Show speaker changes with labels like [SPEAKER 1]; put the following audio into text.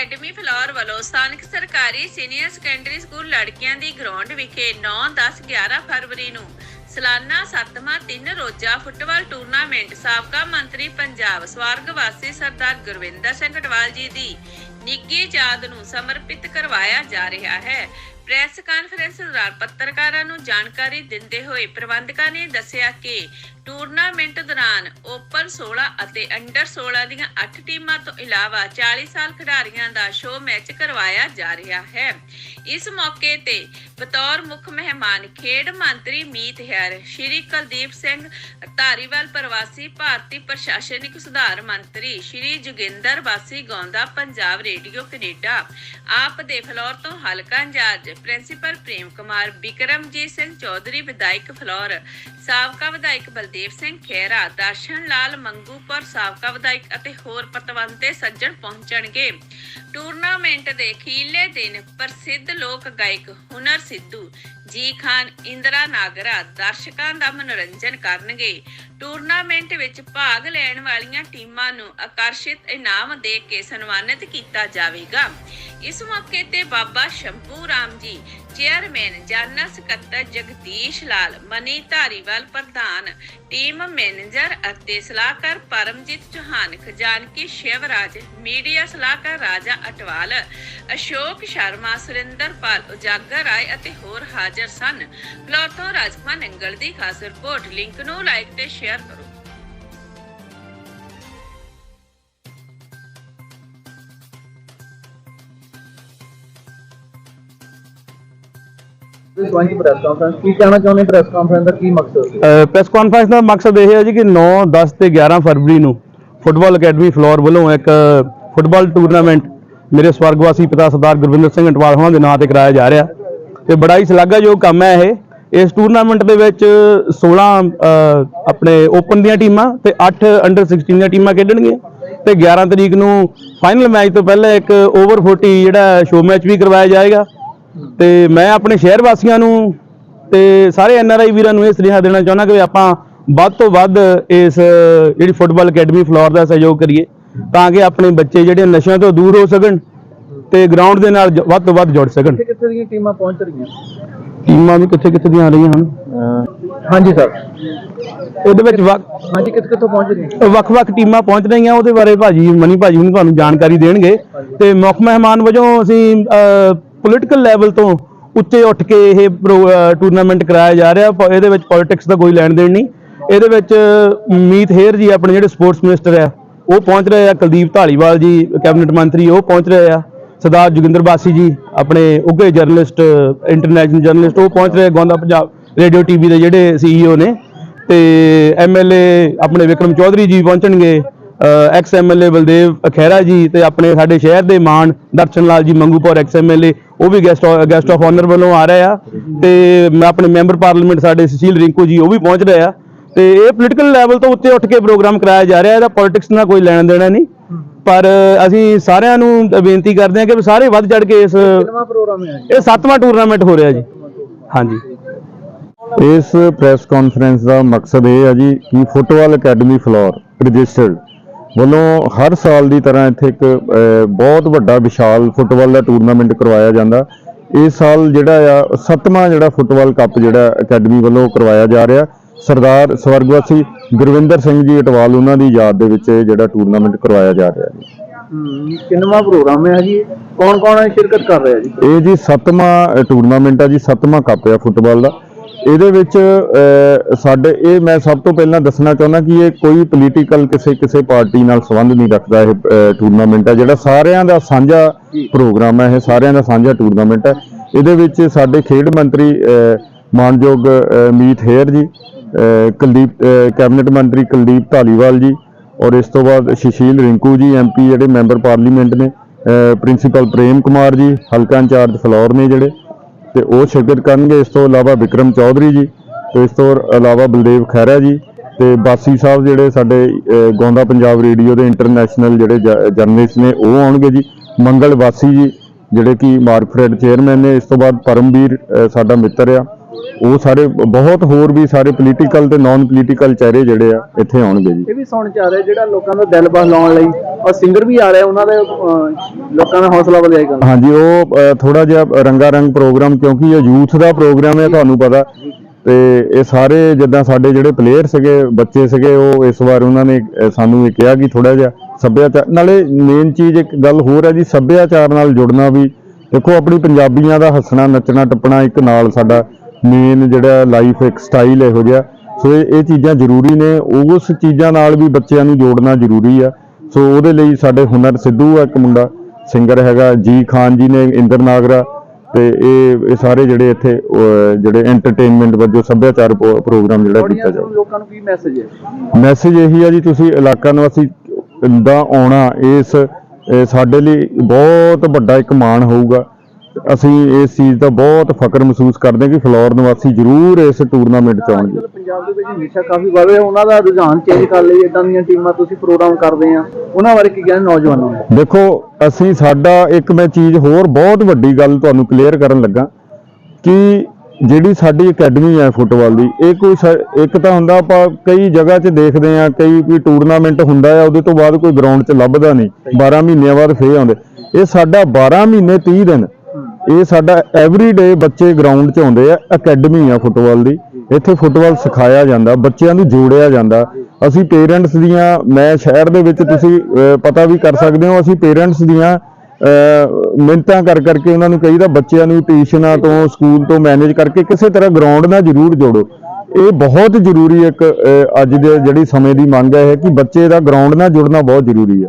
[SPEAKER 1] Academy floor ਵੱਲੋਂ ਸਥਾਨਕ ਸਰਕਾਰੀ ਸੀਨੀਅਰ ਸੈਕੰਡਰੀ ਸਕੂਲ ਲੜਕੀਆਂ ਦੀ ਗਰਾਊਂਡ ਵਿਖੇ 9 10 11 ਫਰਵਰੀ ਨੂੰ ਸਾਲਾਨਾ ਸੱਤਵਾਂ ਤਿੰਨ ਰੋਜ਼ਾ ਫੁੱਟਬਾਲ ਟੂਰਨਾਮੈਂਟ ਸਾਬਕਾ ਮੰਤਰੀ ਪੰਜਾਬ ਸਵਰਗਵਾਸੀ ਸਰਦਾਰ ਗੁਰਵਿੰਦਰ ਸਿੰਘ ਢਵਾਲ ਜੀ ਦੀ ਨਿੱਘੀ ਯਾਦ ਨੂੰ ਸਮਰਪਿਤ ਕਰਵਾਇਆ ਜਾ ਰਿਹਾ ਹੈ। ਪ੍ਰੈਸ ਕਾਨਫਰੰਸ ਦੌਰਾਨ ਪੱਤਰਕਾਰਾਂ ਨੂੰ ਜਾਣਕਾਰੀ ਦਿੰਦੇ ਹੋਏ ਪ੍ਰਬੰਧਕਾਂ ਨੇ ਦੱਸਿਆ ਕਿ ਟੂਰਨਾਮੈਂਟ ਦੌਰਾਨ ਓਪਨ 16 ਅਤੇ ਅੰਡਰ 16 ਦੀਆਂ 8 ਟੀਮਾਂ ਤੋਂ ਇਲਾਵਾ 40 ਸਾਲ ਖਿਡਾਰੀਆਂ ਦਾ ਸ਼ੋਅ ਮੈਚ ਕਰਵਾਇਆ ਜਾ ਰਿਹਾ ਹੈ। ਇਸ ਮੌਕੇ ਤੇ ਬਤੌਰ ਮੁੱਖ ਮਹਿਮਾਨ, ਖੇਡ ਮੰਤਰੀ ਮੀਤ ਹੈਰ ਸ਼੍ਰੀ ਕੁਲਦੀਪ ਸਿੰਘ ਧਾਰੀਵਾਲ, ਪ੍ਰਵਾਸੀ ਭਾਰਤੀ ਪ੍ਰਸ਼ਾਸਨਿਕ ਸੁਧਾਰ ਮੰਤਰੀ ਸ਼੍ਰੀ ਜੋਗਿੰਦਰ ਵਾਸੀ ਗੌਂਦਾ ਪੰਜਾਬ ਰੇਡੀਓ ਕੈਨੇਡਾ। ਆਪ ਦੇ ਫਲੋਰ ਤੋਂ ਹਲਕਾ ਇੰਚਾਰਜ, ਪ੍ਰਿੰਸੀਪਲ ਪ੍ਰੇਮ ਕੁਮਾਰ, ਬਿਕਰਮਜੀਤ ਸਿੰਘ ਚੌਧਰੀ, ਵਿਧਾਇਕ ਫਲੋਰ, ਸਾਬਕਾ ਵਿਧਾਇਕ ਬਲਦੇਵ ਸਿੰਘ ਖੇਰਾ ਦਰਸ਼ਨ ਲਾਲ ਮੰਗੂਪੁਰ, ਸਾਬਕਾ ਵਿਧਾਇਕ ਅਤੇ ਹੋਰ ਪਤਵੰਤੇ ਸੱਜਣ ਪਹੁੰਚਣਗੇ। ਟੂਰਨਾਮੈਂਟ ਦੇ ਖੀਲੇ ਦਿਨ ਪ੍ਰਸਿੱਧ ਲੋਕ ਗਾਇਕ ਹੁਨਰ ਸਿੱਧੂ ਜੀ ਖਾਨ, ਇੰਦਰਾ ਨਾਗਰਾ ਦਰਸ਼ਕਾਂ ਦਾ ਮਨੋਰੰਜਨ ਕਰਨਗੇ। ਟੂਰਨਾਮੈਂਟ ਵਿੱਚ ਭਾਗ ਲੈਣ ਵਾਲੀਆਂ ਟੀਮਾਂ ਨੂੰ ਆਕਰਸ਼ਿਤ ਇਨਾਮ ਦੇ ਕੇ ਸਨਮਾਨਿਤ ਕੀਤਾ ਜਾਵੇਗਾ। ਇਸ ਮੌਕੇ ਤੇ ਬਾਬਾ ਸ਼ੰਭੂ ਰਾਮ ਜੀ, ਚੇਅਰਮੈਨ ਜਨਰਲ ਸਕੱਤਰ ਜਗਦੀਸ਼ ਲਾਲ, ਮਨੀ ਧਾਰੀਵਾਲ ਪ੍ਰਧਾਨ, ਟੀਮ ਮੈਨੇਜਰ ਅਤੇ ਸਲਾਹਕਾਰ ਪਰਮਜੀਤ ਚੌਹਾਨ, ਖਜ਼ਾਨਕੀ ਸ਼ਿਵਰਾਜ, ਮੀਡੀਆ ਸਲਾਹਕਾਰ ਰਾਜਾ ਅਟਵਾਲ, ਅਸ਼ੋਕ ਸ਼ਰਮਾ, ਸੁਰਿੰਦਰਪਾਲ ਉਜਾਗਰ ਰਾਏ ਅਤੇ ਹੋਰ ਹਾਜ਼ਰ ਸਨ। ਫਲੋਰ ਤੋਂ ਨੰਗਲ ਦੀ ਖਾਸ ਰਿਪੋਰਟ ਲਿੰਕ ਨੂੰ ਲਾਈਕ ਤੇ ਸ਼ੇਅਰ ਕਰੋ।
[SPEAKER 2] ਸਵਾਈ ਪ੍ਰੈਸ ਕਾਨਫਰੰਸ ਕੀ ਕਹਿਣਾ ਚਾਹੁੰਦੇ ਪ੍ਰੈਸ ਕਾਨਫਰੰਸ ਦਾ ਕੀ ਮਕਸਦ
[SPEAKER 3] ਪ੍ਰੈਸ ਕਾਨਫਰੰਸ ਦਾ ਮਕਸਦ ਇਹ ਹੈ ਜੀ ਕਿ 9 10 ਤੇ 11 ਫਰਵਰੀ ਨੂੰ ਫੁੱਟਬਾਲ ਅਕੈਡਮੀ ਫਲੋਰ ਵੱਲੋਂ ਇੱਕ ਫੁੱਟਬਾਲ ਟੂਰਨਾਮੈਂਟ ਮੇਰੇ ਸਵਰਗਵਾਸੀ ਪਿਤਾ ਸਰਦਾਰ ਗੁਰਵਿੰਦਰ ਸਿੰਘ ਅਟਵਾਲ ਹੋਣਾ ਦੇ ਨਾਂ ਤੇ ਕਰਾਇਆ ਜਾ ਰਿਹਾ। ਤੇ ਬੜਾ ਹੀ ਸ਼ਲਾਘਾਯੋਗ ਕੰਮ ਹੈ ਇਹ। ਇਸ ਟੂਰਨਾਮੈਂਟ ਦੇ ਵਿੱਚ 16 ਆਪਣੇ ਓਪਨ ਦੀਆਂ ਟੀਮਾਂ ਤੇ 8 ਅੰਡਰ 16 ਦੀਆਂ ਟੀਮਾਂ ਖੇਡਣਗੀਆਂ। ਤੇ 11 ਤਰੀਕ ਨੂੰ ਫਾਈਨਲ ਮੈਚ ਤੋਂ ਪਹਿਲਾਂ ਇੱਕ ਓਵਰ 40 ਜਿਹੜਾ ਸ਼ੋਅ ਮੈਚ ਵੀ ਕਰਵਾਇਆ ਜਾਏਗਾ। ਤੇ ਮੈਂ ਆਪਣੇ ਸ਼ਹਿਰ ਵਾਸੀਆਂ ਨੂੰ ਤੇ ਸਾਰੇ ਐਨ ਆਰ ਆਈ ਵੀਰਾਂ ਨੂੰ ਇਹ ਸੁਨੇਹਾ ਦੇਣਾ ਚਾਹੁੰਦਾ ਕਿ ਆਪਾਂ ਵੱਧ ਤੋਂ ਵੱਧ ਇਸ, ਜਿਹੜੀ ਫੁੱਟਬਾਲ ਅਕੈਡਮੀ ਫਲੋਰ ਦਾ ਸਹਿਯੋਗ ਕਰੀਏ, ਤਾਂ ਕਿ ਆਪਣੇ ਬੱਚੇ ਜਿਹੜੇ ਨਸ਼ਿਆਂ ਤੋਂ ਦੂਰ ਹੋ ਸਕਣ। ਤੇ ਗਰਾਊਂਡ ਦੇ ਨਾਲ ਜ- ਵੱਧ ਤੋਂ ਵੱਧ ਜੁੜ ਸਕਣ।
[SPEAKER 2] ਕਿੱਥੇ ਕਿੱਥੇ ਦੀਆਂ ਟੀਮਾਂ ਪਹੁੰਚ ਰਹੀਆਂ?
[SPEAKER 3] ਟੀਮਾਂ ਵੀ ਕਿੱਥੇ ਕਿੱਥੇ ਦੀਆਂ ਆ ਰਹੀਆਂ ਹਨ।
[SPEAKER 2] ਹਾਂਜੀ ਸਰ।
[SPEAKER 3] ਉਹਦੇ ਵਿੱਚ ਵੱਖ-
[SPEAKER 2] ਹਾਂਜੀ ਕਿੱਥੇ ਕਿੱਥੋਂ ਪਹੁੰਚ ਰਹੀਆਂ?
[SPEAKER 3] ਵੱਖ-ਵੱਖ ਟੀਮਾਂ ਪਹੁੰਚ ਰਹੀਆਂ ਉਹਦੇ ਬਾਰੇ ਭਾਜੀ ਮਨੀ ਭਾਜੀ ਨੂੰ ਤੁਹਾਨੂੰ ਜਾਣਕਾਰੀ ਦੇਣਗੇ। ਤੇ ਮੁੱਖ ਮਹਿਮਾਨ ਵਜੋਂ ਅਸੀਂ ਪੋਲੀਟੀਕਲ ਲੈਵਲ ਤੋਂ ਉੱਚੇ ਉੱਠ ਕੇ ਇਹ ਟੂਰਨਾਮੈਂਟ ਕਰਾਇਆ ਜਾ ਰਿਹਾ। ਪ- ਇਹਦੇ ਵਿੱਚ ਪੋਲਿਟਿਕਸ ਦਾ ਕੋਈ ਲੈਣ ਦੇਣ ਨਹੀਂ। ਇਹਦੇ ਵਿੱਚ ਮੀਤ ਹੇਰ ਜੀ ਆਪਣੇ ਜਿਹੜੇ ਸਪੋਰਟਸ ਮਿਨਿਸਟਰ ਆ ਉਹ ਪਹੁੰਚ ਰਹੇ ਆ। ਕੁਲਦੀਪ ਢਾਲੀਵਾਲ ਜੀ ਕੈਬਨਿਟ ਮੰਤਰੀ ਉਹ ਪਹੁੰਚ ਰਹੇ ਆ। ਸਰਦਾਰ ਜੋਗਿੰਦਰ ਬਾਸੀ ਜੀ ਆਪਣੇ ਉੱਘੇ ਜਰਨਲਿਸਟ ਇੰਟਰਨੈਸ਼ਨਲ ਜਰਨਲਿਸਟ ਉਹ ਪਹੁੰਚ ਰਹੇ ਆ, ਗੋਂਦਾ ਪੰਜਾਬ ਰੇਡੀਓ ਟੀਵੀ ਦੇ ਜਿਹੜੇ ਸੀਈਓ ਨੇ। ਤੇ ਐਮਐਲਏ ਆਪਣੇ ਵਿਕਰਮ ਚੌਧਰੀ ਜੀ ਪਹੁੰਚਣਗੇ ਐਕਸ ਐਮਐਲਏ ਬਲਦੇਵ ਖਹਿਰਾ ਜੀ ਤੇ ਆਪਣੇ ਸਾਡੇ ਸ਼ਹਿਰ ਦੇ ਮਾਨ ਦਰਸ਼ਨ ਲਾਲ ਜੀ ਮੰਗੂਪੁਰ ਐਕਸ ਐਮਐਲਏ ਉਹ ਵੀ ਗੈਸਟ ਗੈਸਟ ਆਫ ਆਨਰ ਵੱਲੋਂ ਆ ਰਹੇ ਆ। ਤੇ ਮੈਂ ਆਪਣੇ ਮੈਂਬਰ ਪਾਰਲੀਮੈਂਟ ਸਾਡੇ ਸੁਸ਼ੀਲ ਰਿੰਕੂ ਜੀ ਉਹ ਵੀ ਪਹੁੰਚ ਰਹੇ ਆ। ਤੇ ਇਹ ਪੋਲੀਟੀਕਲ ਲੈਵਲ ਤੋਂ ਉੱਤੇ ਉੱਠ ਕੇ ਪ੍ਰੋਗਰਾਮ ਕਰਾਇਆ ਜਾ ਰਿਹਾ ਇਹਦਾ ਪੋਲਿਟਿਕਸ ਨਾਲ ਕੋਈ ਲੈਣ ਦੇਣਾ ਨਹੀਂ। ਪਰ ਅਸੀਂ ਸਾਰਿਆਂ ਨੂੰ ਬੇਨਤੀ ਕਰਦੇ ਹਾਂ ਕਿ ਵੀ ਸਾਰੇ ਵੱਧ ਚੜ ਕੇ ਇਸ
[SPEAKER 2] ਕਿੰਨਾ ਪ੍ਰੋਗਰਾਮ ਹੈ ਜੀ?
[SPEAKER 3] ਇਹ ਸੱਤਵਾਂ ਟੂਰਨਾਮੈਂਟ ਹੋ ਰਿਹਾ ਜੀ। ਹਾਂਜੀ।
[SPEAKER 4] ਇਸ ਪ੍ਰੈਸ ਕਾਨਫਰੰਸ ਦਾ ਮਕਸਦ ਇਹ ਹੈ ਜੀ ਕਿ ਫੁੱਟਬਾਲ ਅਕੈਡਮੀ ਫਲੋਰ ਰਜਿਸਟਰਡ ਵੱਲੋਂ ਹਰ ਸਾਲ ਦੀ ਤਰ੍ਹਾਂ ਇੱਥੇ ਇੱਕ ਬਹੁਤ ਵੱਡਾ ਵਿਸ਼ਾਲ ਫੁੱਟਬਾਲ ਦਾ ਟੂਰਨਾਮੈਂਟ ਕਰਵਾਇਆ ਜਾਂਦਾ। ਇਸ ਸਾਲ ਜਿਹੜਾ ਆ ਸੱਤਵਾਂ ਜਿਹੜਾ ਫੁੱਟਬਾਲ ਕੱਪ ਜਿਹੜਾ ਅਕੈਡਮੀ ਵੱਲੋਂ ਕਰਵਾਇਆ ਜਾ ਰਿਹਾ। ਸਰਦਾਰ ਸਵਰਗਵਾਸੀ ਗੁਰਵਿੰਦਰ ਸਿੰਘ ਜੀ ਅਟਵਾਲ ਉਹਨਾਂ ਦੀ ਯਾਦ ਦੇ ਵਿੱਚ ਇਹ ਜਿਹੜਾ ਟੂਰਨਾਮੈਂਟ ਕਰਵਾਇਆ ਜਾ ਰਿਹਾ ਜੀ।
[SPEAKER 2] ਕਿੰਨਵਾ ਪ੍ਰੋਗਰਾਮ ਹੈ ਜੀ? ਕੌਣ ਕੌਣ ਸ਼ਿਰਕਤ ਕਰ ਰਿਹਾ ਜੀ?
[SPEAKER 4] ਇਹ ਜੀ ਸੱਤਵਾਂ ਟੂਰਨਾਮੈਂਟ ਆ ਜੀ ਸੱਤਵਾਂ ਕੱਪ ਆ ਫੁੱਟਬਾਲ ਦਾ। ਇਹਦੇ ਵਿੱਚ ਸਾਡੇ ਇਹ ਮੈਂ ਸਭ ਤੋਂ ਪਹਿਲਾਂ ਦੱਸਣਾ ਚਾਹੁੰਦਾ ਕਿ ਇਹ ਕੋਈ ਪੋਲੀਟੀਕਲ ਕਿਸੇ ਕਿਸੇ ਪਾਰਟੀ ਨਾਲ ਸੰਬੰਧ ਨਹੀਂ ਰੱਖਦਾ ਇਹ ਟੂਰਨਾਮੈਂਟ ਆ। ਜਿਹੜਾ ਸਾਰਿਆਂ ਦਾ ਸਾਂਝਾ ਪ੍ਰੋਗਰਾਮ ਹੈ ਇਹ ਸਾਰਿਆਂ ਦਾ ਸਾਂਝਾ ਟੂਰਨਾਮੈਂਟ ਹੈ ਇਹਦੇ ਵਿੱਚ ਸਾਡੇ ਖੇਡ ਮੰਤਰੀ ਮਾਨਯੋਗ ਮੀਤ ਹੇਅਰ ਜੀ ਕੁਲਦੀਪ ਕੈਬਨਿਟ ਮੰਤਰੀ ਕੁਲਦੀਪ ਧਾਲੀਵਾਲ ਜੀ ਔਰ ਇਸ ਤੋਂ ਬਾਅਦ ਸੁਸ਼ੀਲ ਰਿੰਕੂ ਜੀ ਐਮਪੀ ਜਿਹੜੇ ਮੈਂਬਰ ਪਾਰਲੀਮੈਂਟ ਨੇ ਪ੍ਰਿੰਸੀਪਲ ਪ੍ਰੇਮ ਕੁਮਾਰ ਜੀ ਹਲਕਾ ਇੰਚਾਰਜ ਫਲੋਰ ਨੇ ਜਿਹੜੇ ਤੇ ਉਹ ਸ਼ਿਰਕਤ ਕਰਨਗੇ। ਇਸ ਤੋਂ ਇਲਾਵਾ ਵਿਕਰਮ ਚੌਧਰੀ ਜੀ ਤੇ ਇਸ ਤੋਂ ਇਲਾਵਾ ਬਲਦੇਵ ਖਹਿਰਾ ਜੀ ਤੇ ਬਾਸੀ ਸਾਹਿਬ ਜਿਹੜੇ ਸਾਡੇ ਅਹ, ਗੋਂਦਾ ਪੰਜਾਬ ਰੇਡੀਓ ਦੇ ਇੰਟਰਨੈਸ਼ਨਲ ਜਿਹੜੇ ਜ- ਜਰਨਲਿਸਟ ਨੇ ਉਹ ਆਉਣਗੇ ਜੀ। ਮੰਗਲ ਵਾਸੀ ਜੀ ਜਿਹੜੇ ਕਿ ਮਾਰਕਫਰੈਡ ਚੇਅਰਮੈਨ ਨੇ। ਇਸ ਤੋਂ ਬਾਅਦ ਪਰਮਵੀਰ ਸਾਡਾ ਮਿੱਤਰ ਆ। ਉਹ ਸਾਰੇ ਬਹੁਤ ਹੋਰ ਵੀ ਸਾਰੇ ਪੋਲੀਟੀਕਲ ਤੇ ਨਾਨ ਪੋਲੀਟੀਕਲ ਚਿਹਰੇ ਜਿਹੜੇ ਆ ਇੱਥੇ ਆਉਣਗੇ ਜੀ।
[SPEAKER 2] ਇਹ ਵੀ ਸੁਣ ਚ ਆ ਰਿਹਾ ਜਿਹੜਾ ਲੋਕਾਂ ਦਾ ਦਿਲ ਬਹਲਾਉਣ ਲਈ ਔਰ ਸਿੰਗਰ ਵੀ ਆ ਰਹੇ ਉਹਨਾਂ ਦੇ ਲੋਕਾਂ ਦਾ ਹੌਸਲਾ ਵਧਾਈ ਕਰਨ।
[SPEAKER 4] ਹਾਂਜੀ ਉਹ ਥੋੜਾ ਜਿਹਾ ਰੰਗਾ ਰੰਗ ਪ੍ਰੋਗਰਾਮ ਕਿਉਂਕਿ ਇਹ ਯੂਥ ਦਾ ਪ੍ਰੋਗਰਾਮ ਹੈ ਤੁਹਾਨੂੰ ਪਤਾ। ਤੇ ਇਹ ਸਾਰੇ ਜਿੱਦਾਂ ਸਾਡੇ ਜਿਹੜੇ ਪਲੇਅਰ ਸੀਗੇ ਬੱਚੇ ਸੀਗੇ ਉਹ ਇਸ ਵਾਰ ਉਹਨਾਂ ਨੇ ਸਾਨੂੰ ਇਹ ਕਿਹਾ ਕਿ ਥੋੜਾ ਜਿਹਾ ਸੱਭਿਆਚਾਰ ਨਾਲੇ ਮੇਨ ਚੀਜ਼ ਇੱਕ ਗੱਲ ਹੋਰ ਹੈ ਜੀ ਸੱਭਿਆਚਾਰ ਨਾਲ ਜੁੜਨਾ ਵੀ। ਦੇਖੋ ਆਪਣੀ ਪੰਜਾਬੀਆਂ ਦਾ ਹੱਸਣਾ ਨੱਚਣਾ ਟੱਪਣਾ ਇੱਕ ਨਾਲ ਸਾਡਾ ਮੇਨ ਜਿਹੜਾ ਲਾਈਫ ਇੱਕ ਸਟਾਈਲ ਇਹੋ ਜਿਹਾ। ਸੋ ਇਹ ਚੀਜ਼ਾਂ ਜ਼ਰੂਰੀ ਨੇ। ਉਸ ਚੀਜ਼ਾਂ ਨਾਲ ਵੀ ਬੱਚਿਆਂ ਨੂੰ ਜੋੜਨਾ ਜ਼ਰੂਰੀ ਆ। ਸੋ ਉਹਦੇ ਲਈ ਸਾਡੇ ਹੁਨਰ ਸਿੱਧੂ ਆ ਇੱਕ ਮੁੰਡਾ ਸਿੰਗਰ ਹੈਗਾ ਜੀ ਖਾਨ ਜੀ ਨੇ ਇੰਦਰ ਨਾਗਰਾ। ਤੇ ਇਹ ਇਹ ਸਾਰੇ ਜਿਹੜੇ ਇੱਥੇ ਜਿਹੜੇ ਐਂਟਰਟੇਨਮੈਂਟ ਵਜੋਂ ਸੱਭਿਆਚਾਰ ਪ੍ਰੋ- ਪ੍ਰੋਗਰਾਮ ਜਿਹੜਾ ਕੀਤਾ
[SPEAKER 2] ਨੂੰ ਲੋਕਾਂ ਨੂੰ ਕੀ ਮੈਸੇਜ ਹੈ?
[SPEAKER 4] ਮੈਸੇਜ ਇਹੀ ਆ ਜੀ ਤੁਸੀਂ ਇਲਾਕਾ ਨਿਵਾਸੀ ਦਾ ਆਉਣਾ ਇਸ ਸਾਡੇ ਲਈ ਬਹੁਤ ਵੱਡਾ ਇੱਕ ਮਾਣ ਹੋਊਗਾ। ਅਸੀਂ ਇਸ ਚੀਜ਼ ਦਾ ਬਹੁਤ ਫਖਰ ਮਹਿਸੂਸ ਕਰਦੇ ਹਾਂ ਕਿ ਫਲੋਰ ਨਿਵਾਸੀ ਜ਼ਰੂਰ ਇਸ ਟੂਰਨਾਮੈਂਟ 'ਚ ਆਉਣਗੇ।
[SPEAKER 2] ਪੰਜਾਬ ਦੇ ਵਿੱਚ ਨਸ਼ਾ ਕਾਫੀ ਵੱਧ ਰਿਹਾ। ਉਹਨਾਂ ਦਾ ਰੁਝਾਨ ਚੇਂਜ ਕਰ ਲਈ। ਇਦਾਂ ਦੀਆਂ ਟੀਮਾਂ ਤੁਸੀਂ ਪ੍ਰੋਗਰਾਮ ਕਰਦੇ ਆ ਉਹਨਾਂ ਬਾਰੇ ਕੀ ਕਹਿਣਾ ਨੌਜਵਾਨਾਂ ਨੂੰ?
[SPEAKER 4] ਦੇਖੋ ਅਸੀਂ ਸਾਡਾ ਇੱਕ ਮੈਂ ਚੀਜ਼ ਹੋਰ ਬਹੁਤ ਵੱਡੀ ਗੱਲ ਤੁਹਾਨੂੰ ਕਲੀਅਰ ਕਰਨ ਲੱਗਾ ਕਿ ਜਿਹੜੀ ਸਾਡੀ ਅਕੈਡਮੀ ਹੈ ਫੁੱਟਬਾਲ ਦੀ ਇਹ ਕੋਈ ਇੱਕ ਤਾਂ ਹੁੰਦਾ ਆਪਾਂ ਕਈ ਜਗ੍ਹਾ 'ਚ ਦੇਖਦੇ ਆ ਕਈ ਕੋਈ ਟੂਰਨਾਮੈਂਟ ਹੁੰਦਾ ਆ ਉਹਦੇ ਤੋਂ ਬਾਅਦ ਕੋਈ ਗਰਾਊਂਡ 'ਚ ਲੱਭਦਾ ਨਹੀਂ। 12 ਮਹੀਨਿਆਂ ਬਾਅਦ ਫੇਰ ਆਉਂਦੇ। ਇਹ ਸਾਡਾ 12 ਮਹੀਨੇ 30 ਦਿਨ ਇਹ ਸਾਡਾ ਐਵਰੀ ਡੇ ਬੱਚੇ ਗਰਾਊਂਡ 'ਚ ਆਉਂਦੇ ਆ ਅਕੈਡਮੀ ਆ ਫੁੱਟਬਾਲ ਦੀ। ਇੱਥੇ ਫੁੱਟਬਾਲ ਸਿਖਾਇਆ ਜਾਂਦਾ ਬੱਚਿਆਂ ਨੂੰ ਜੋੜਿਆ ਜਾਂਦਾ। ਅਸੀਂ ਪੇਰੈਂਟਸ ਦੀਆਂ ਮੈਂ ਸ਼ਹਿਰ ਦੇ ਵਿੱਚ ਤੁਸੀਂ ਪਤਾ ਵੀ ਕਰ ਸਕਦੇ ਹੋ ਅਸੀਂ ਪੇਰੈਂਟਸ ਦੀਆਂ ਅਹ, ਮਿਹਨਤਾਂ ਕਰ ਕਰਕੇ ਉਹਨਾਂ ਨੂੰ ਕਹੀਦਾ ਬੱਚਿਆਂ ਨੂੰ ਟਿਊਸ਼ਨਾਂ ਤੋਂ ਸਕੂਲ ਤੋਂ ਮੈਨੇਜ ਕਰਕੇ ਕਿਸੇ ਤਰ੍ਹਾਂ ਗਰਾਊਂਡ ਨਾਲ ਜ਼ਰੂਰ ਜੋੜੋ। ਇਹ ਬਹੁਤ ਜ਼ਰੂਰੀ ਇੱਕ ਅੱਜ ਦੇ ਜਿਹੜੀ ਸਮੇਂ ਦੀ ਮੰਗ ਹੈ ਕਿ ਬੱਚੇ ਦਾ ਗਰਾਊਂਡ ਨਾਲ ਜੁੜਨਾ ਬਹੁਤ ਜ਼ਰੂਰੀ ਹੈ